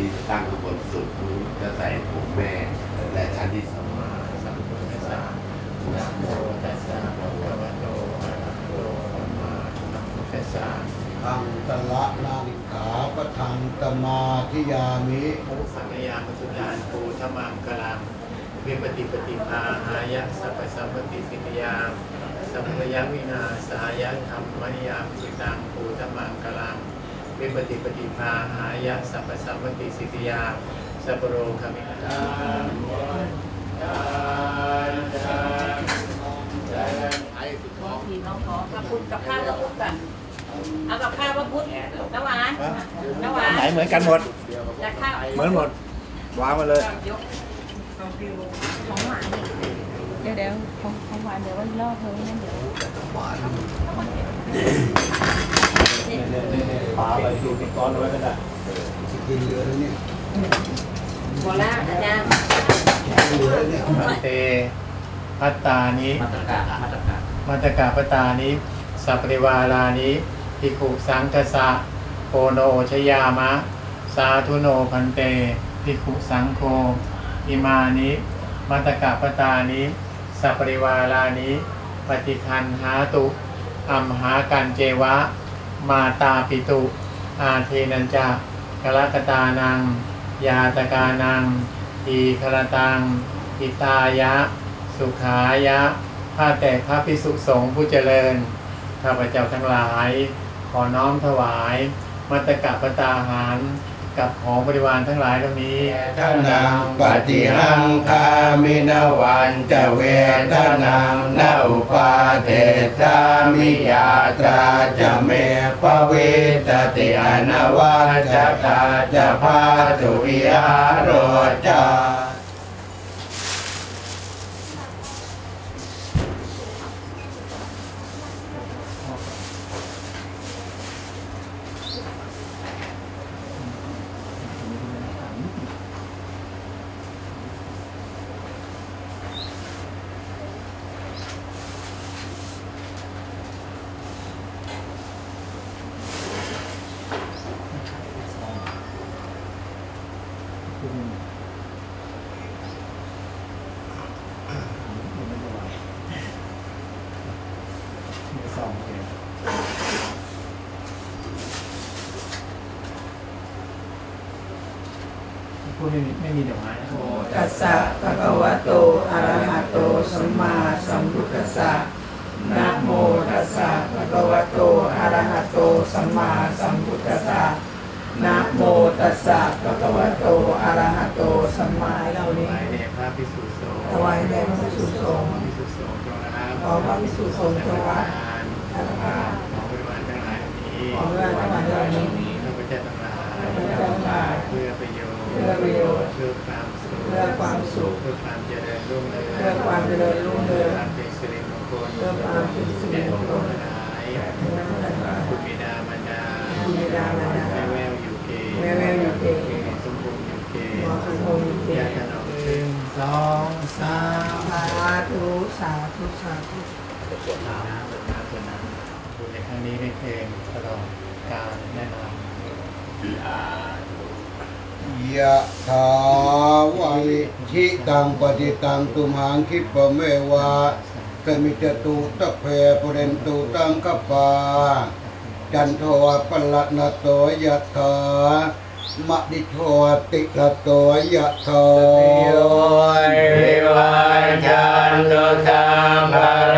ที่ตั้งบนสุดนี้จะใส่ผมแม่และชั้นที่สมาสัมพุทธัสสะนะโมตัสสะภะคะวะโตอะระหะโตสัมมาสัมพุทธัสสะทังตละนาลิกาปะทังตมาธิยามิมุสังยามสุญานปูธรรมังกลังวิปติปฏิภาหายะสัพพสัมปติสิทยาสัพพยวินาสายะธรรมยามสุตังปูธรรมังกลังวิปติปฏิภาหา ยะสัพพสัมปติสิทธิยาสัพพโรคมินาพี่น้องขอกับพุทธกับข้าวกับพุทธกันเอากับข้าวกับพุทธน้ำหวานน้ำหวานไหนเหมือนกันหมดจากข้าวเหมือนหมดวางมาเลยยกของหวานอีกเดี๋ยวเดี๋ยวของของหวานเดี๋ยวไว้รอบเธอนั่นเดี๋ยว ปลาไปดูที่ก้อนไว้ก็ได้สิกินเหลือแล้วเนี่ยหมดแล้วอาจารย์เหลือแล้วเนี่ยพันเตพัตตานิมาตรกามาตรการมัตตกาปตานิสัพปริวารานิภิกขุสังกสะโปโนชยามะ สาธุโนพันเตภิกขุสังโฆอิมานิมัตตกาปตานิสัพปริวารานิปฏิคันหาตุอัมหากันเจวะ มาตาปิตุ อาเทนัญจะกลกตานัง ยาตกานังอีครตังอิตายะ สุขายะข้าแต่พระพิสุสงฆ์ผู้เจริญ ข้าพเจ้าทั้งหลาย ขอน้อมถวาย มัตตกะปตาหาร กับของบริวารทั้งหลายเหล่านี้ทนังปฏิหังคามินวันจะเวทนังนาอุปาเทสามิยาตราจะเมปเวตติอนวาจตาจะพาตุวิหารโรจา พูดไม่มีไม่มีดอกไม้นะตัสสะภะคะวะโตอะระหะโตสัมมาสัมพุทธัสสะนะโมตัสสะภะคะวะโตอะระหะโตสัมมาสัมพุทธัสสะ นะโมตัสสะภะคะวะโตอะระหะโตสัมมาเหล่าถนี้วายแด่พระพิสุสงฆ์ถวายแด่พระภิกษุสงฆ์พระพิสุสงฆ์ขอพระภิกษุสงฆ์จงรับสังฆทาของบริวารทั้งหลายนี้ขอพระทั้งหลายนี้ข้าพเจ้าทั้งหลายข้าพเจ้าทั้งหลายเพื่อประโยชน์เพื่อประโยชน์เพื่อความสุขเพื่อความสุขเพื่อความเจริญรุ่งเรืองเพื่อความเจริญรุ่งเรืองเพื่อความเป็นสิริมงคลเพื่อความเป็นสิริมงคลแด่ผู้ทั้งหลาย สาธุสาธุสวดน้ำสวดน้ำสวดน้ำในครั้งนี้ได้เพลงตลอดการแนะนำยะถาวาริชิตังปฏิตังตุมหังคิปะเมวะสมิจตุตะเพปเรนตุตังกปาจันโทปละนะโตยะถามะดิโทติละโตยะถาโยวิวัจจั นตุสัมภะ